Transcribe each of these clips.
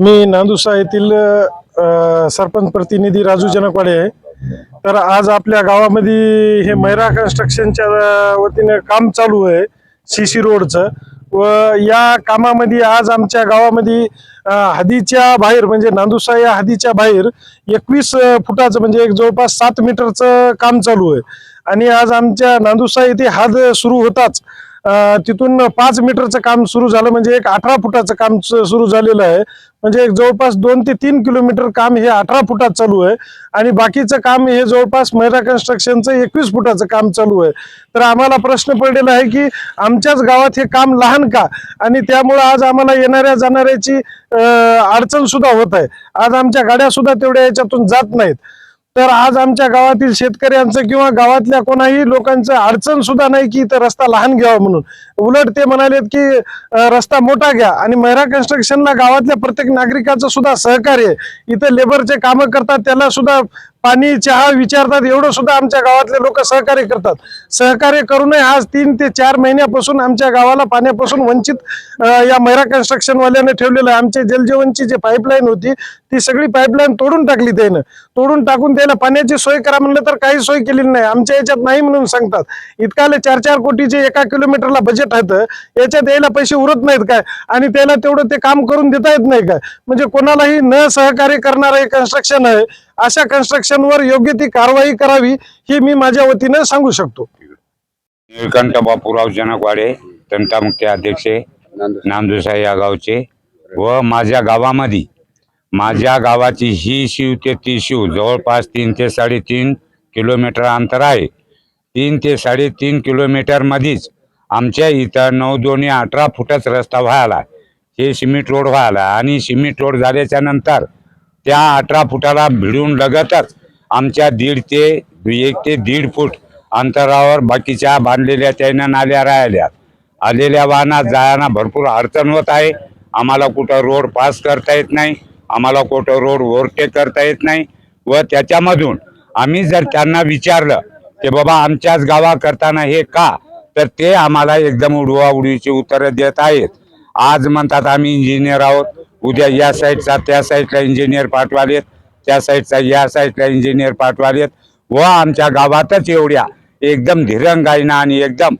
मी नांदुसा येथील सरपंच प्रतिनिधी राजू जनकवाडे आहे. तर आज आपल्या गावामध्ये हे मैरा कन्स्ट्रक्शनच्या वतीनं वतीने काम चालू आहे सी सी रोडचं. व या कामामध्ये आज आमच्या गावामध्ये हदीच्या बाहेर म्हणजे नांदुसा या हदीच्या बाहेर एकवीस फुटाचं म्हणजे एक जवळपास सात मीटरचं काम चालू आहे. आणि आज आमच्या नांदुसा येथे हद सुरू होताच. तिथून पाच मीटरचं काम सुरू झालं म्हणजे एक अठरा फुटाचं काम सुरू झालेलं आहे. म्हणजे एक जवळपास दोन ते तीन किलोमीटर काम हे अठरा फुटात चालू आहे. आणि बाकीचं काम हे जवळपास मैरा कन्स्ट्रक्शनचं एकवीस फुटाचं काम चालू आहे. तर आम्हाला प्रश्न पडलेला आहे की आमच्याच गावात हे काम लहान का? आणि त्यामुळं आज आम्हाला येणाऱ्या जाणाऱ्याची अडचण सुद्धा होत आहे. आज आमच्या गाड्या सुद्धा तेवढ्या याच्यातून जात नाहीत. तर आज आमच्या गावातील शेतकऱ्यांचं किंवा गावातल्या कोणाही लोकांचं अडचण सुद्धा नाही की इथं रस्ता लहान घ्यावा म्हणून. उलट ते म्हणालेत की रस्ता मोठा घ्या आणि मैरा कन्स्ट्रक्शनला गावातल्या प्रत्येक नागरिकाचं सुद्धा सहकार्य इथं लेबरचे कामं करतात त्याला सुद्धा पाणी चहा विचारतात एवढं सुद्धा आमच्या गावातले लोक सहकार्य करतात. सहकार्य करूनही आज तीन ते चार महिन्यापासून आमच्या गावाला पाण्यापासून वंचित या मैरा कन्स्ट्रक्शनवाल्याने ठेवलेलं आहे. आमच्या जलजीवनची जी पाईपलाईन होती ती सगळी पाईपलाईन तोडून टाकली त्यानं. तोडून टाकून त्याला पाण्याची सोय करा म्हणलं तर काही सोय केलेली नाही. आमच्या याच्यात नाही म्हणून सांगतात. इतकाले चार चार कोटीचे एका किलोमीटरला बजेट आहे याच्यात यायला पैसे उरत नाहीत काय? आणि त्याला तेवढं ते काम करून देता येत नाही काय? म्हणजे कोणालाही न सहकार्य करणारं हे कन्स्ट्रक्शन आहे अशा कन्स्ट्रक्शनवर योग्य ती कारवाई करावी ही मी माझ्या वतीनं सांगू शकतो. निळकंठ बापूराव जनकवाडे तंटामुक्ती अध्यक्ष नांदुसा या गावचे व माझ्या गावामध्ये. माझ्या गावाची ही शिव ते ती शिव जवळपास तीन ते साडेतीन किलोमीटर अंतर आहे. तीन ते साडेतीन किलोमीटर मध्येच आमच्या इथं नऊ दोन्ही अठरा फुटच रस्ता व्हायला. हे सिमेंट रोड व्हायला आणि सिमेंट रोड झाल्याच्यानंतर त्या अठरा फुटाला भिडून लगतच आमच्या दीड ते एक ते दीड फूट अंतरावर बाकीच्या बांधलेल्या त्यानं नाल्या राहिल्या आलेल्या वाहनात जायला भरपूर अडचण होत आहे. आम्हाला कुठं रोड पास करता येत नाही. आम्हाला कुठं रोड ओव्हरटेक करता येत नाही. व त्याच्यामधून आम्ही जर त्यांना विचारलं की बाबा आमच्याच गावा करताना हे का तर ते आम्हाला एकदम उडवाउडवीची उत्तरं देत आहेत. आज म्हणतात आम्ही इंजिनियर आहोत. उद्या या साईडचा त्या साईडला इंजिनियर पाठवालेत. त्या साईडचा या साईडला इंजिनियर पाठवालेत. व आमच्या गावातच एवढ्या एकदम धीरंगाईनं आणि एकदम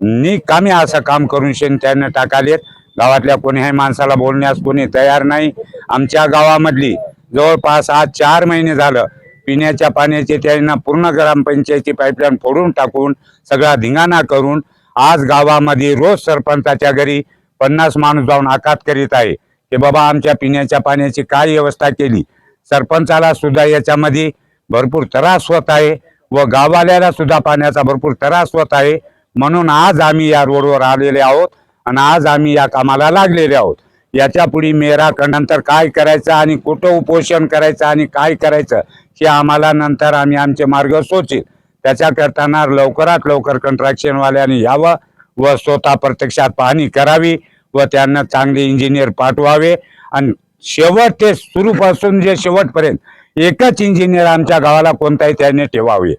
निकामी असं काम करून शेण त्यानं टाकालेत. गावातल्या कोणीही माणसाला बोलण्यास कोणी तयार नाही. आमच्या गावामधली जवळपास आज चार महिने झालं पिण्याच्या पाण्याचे त्यांना पूर्ण ग्रामपंचायती पाईपलाईन फोडून टाकून सगळा धिंगाणा करून आज गावामध्ये रोज सरपंचाच्या घरी पन्नास माणूस जाऊन आकात करीत आहे. की बाबा आमच्या पिण्याच्या पाण्याची काय व्यवस्था केली? सरपंचाला सुद्धा याच्यामध्ये भरपूर त्रास होत आहे व गाववाल्याला सुद्धा पाण्याचा भरपूर त्रास होत आहे. म्हणून आज आम्ही या रोडवर आलेले आहोत आणि आज आम्ही या कामाला लागलेले आहोत. याच्यापुढे मेरा नंतर काय करायचं आणि कुठं उपोषण करायचं आणि काय करायचं हे आम्हाला नंतर आम्ही आमचे मार्ग सोचील त्याच्या करताना लवकरात लवकर कंट्रॅक्शनवाल्याने यावं व स्वतः प्रत्यक्षात पाहणी करावी व त्यांना चांगले इंजिनियर पाठवावे. आणि शेवट ते सुरूपासून जे शेवटपर्यंत एकच इंजिनियर आमच्या गावाला कोणताही त्याने ठेवावे.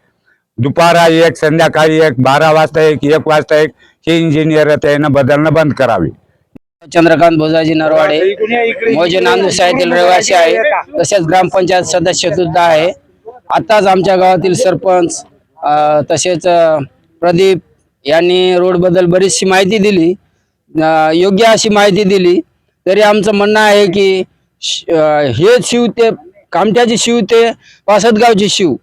दुपारा एक संध्याकाळी एक बारा वाजता एक एक वाजता एक हे इंजिनियर त्यानं बदलणं बंद करावे. चंद्रकांत भोजाजी नरवाडे मोजे नांदुसा येथील रहिवासी आहे तसेच ग्रामपंचायत सदस्य सुद्धा आहे. आताच आमच्या गावातील सरपंच तसेच प्रदीप यांनी रोडबद्दल बरीचशी माहिती दिली. योग्य अशी माहिती दिली. तरी आमचं म्हणणं आहे की हे शिव ते कामठ्याची शिव ते पासदगावची शिव.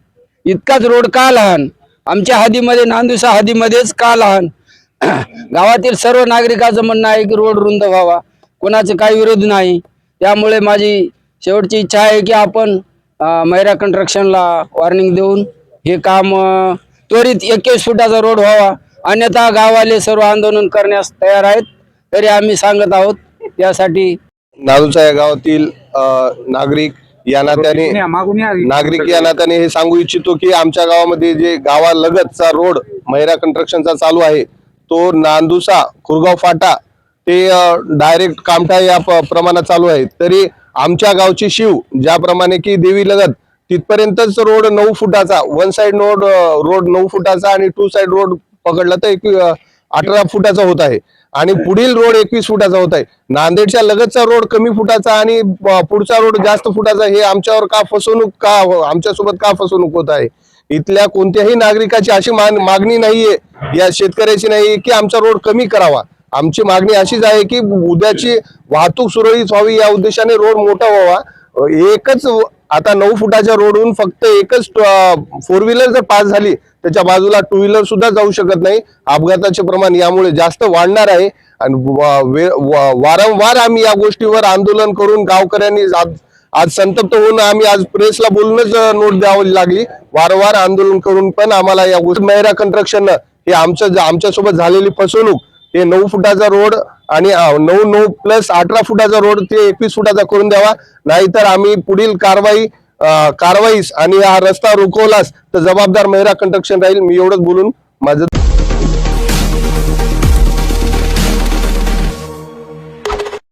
इतकाच रोड का लहान? आमच्या हदीमध्ये नांदुसा हदीमध्येच का लहान? गावातील सर्व नागरिकाचं म्हणणं आहे की रोड रुंद व्हावा. कोणाचं काही विरोध नाही. त्यामुळे माझी शेवटची इच्छा आहे की आपण मैरा कंस्ट्रक्शनला वॉर्निंग देऊन हे काम त्वरित एकवीस फुटाचा रोड व्हावा. अन्यथा गाववाले सर्व आंदोलन करण्यास तयार आहेत. तरी आम्ही सांगत आहोत त्यासाठी नादुचा या गावातील नागरिक या नात्याने नागरिक या नात्याने हे सांगू इच्छितो की आमच्या गावामध्ये जे गावालगतचा रोड मैरा कंस्ट्रक्शनचा चालू आहे तो नांदुसा खुरगाव फाटा ते डायरेक्ट कामठा या प्रमाणात चालू आहे. तरी आमच्या गावची शिव ज्याप्रमाणे की देवी लगत तिथपर्यंतच रोड नऊ फुटाचा वन साइड रोड रोड नऊ फुटाचा आणि टू साइड रोड पकडला तर एक अठरा फुटाचा होत आहे. आणि पुढील रोड एकवीस फुटाचा होत आहे. नांदेडच्या लगतचा रोड कमी फुटाचा आणि पुढचा रोड जास्त फुटाचा हे आमच्यावर का फसवणूक का आमच्यासोबत का फसवणूक होत आहे? इथल्या कोणत्याही नागरिकाची अशी मागणी नाहीये या शेतकऱ्याची नाही की आमचा रोड कमी करावा. आमची मागणी अशीच आहे की उद्याची वाहतूक सुरळीत व्हावी या उद्देशाने रोड मोठा व्हावा. एकच आता नऊ फुटाच्या रोडहून फक्त एकच फोर व्हीलर जर पास झाली त्याच्या बाजूला टू व्हीलर सुद्धा जाऊ शकत नाही. अपघाताचे प्रमाण यामुळे जास्त वाढणार आहे. आणि वारंवार आम्ही या गोष्टीवर आंदोलन करून गावकऱ्यांनी आज संतप्त होऊन आम्ही आज प्रेसला बोलूनच नोट द्यावी लागली. वारंवार आंदोलन करून पण आम्हाला या मेहरा कन्स्ट्रक्शन हे आमचं आमच्यासोबत झालेली फसवणूक हे नऊ फुटाचा रोड आणि नऊ नऊ प्लस अठरा फुटाचा रोड ते एकवीस फुटाचा करून द्यावा. नाहीतर आम्ही पुढील कारवाई कारवाईस आणि हा रस्ता रोखवलास तर जबाबदार मेहरा कंस्ट्रक्शन राहील. मी एवढंच बोलून माझं